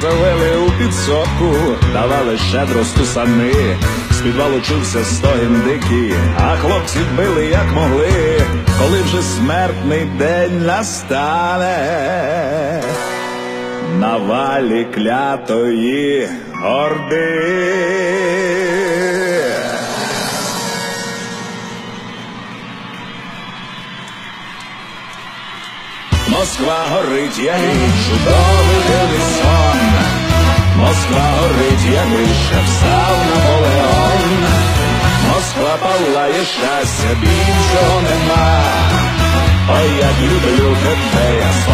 Завели у підсобку, давали щедро стусани, з підвалу чувся стогін дикий, а хлопці били як могли, коли вже смертний день настане. На валі клятої горди. Москва горить, як і чудовий. Москва горить, як вище встав Наполеон. Москва палає щастя, більшого нема. Ой, як люблю тебе, я.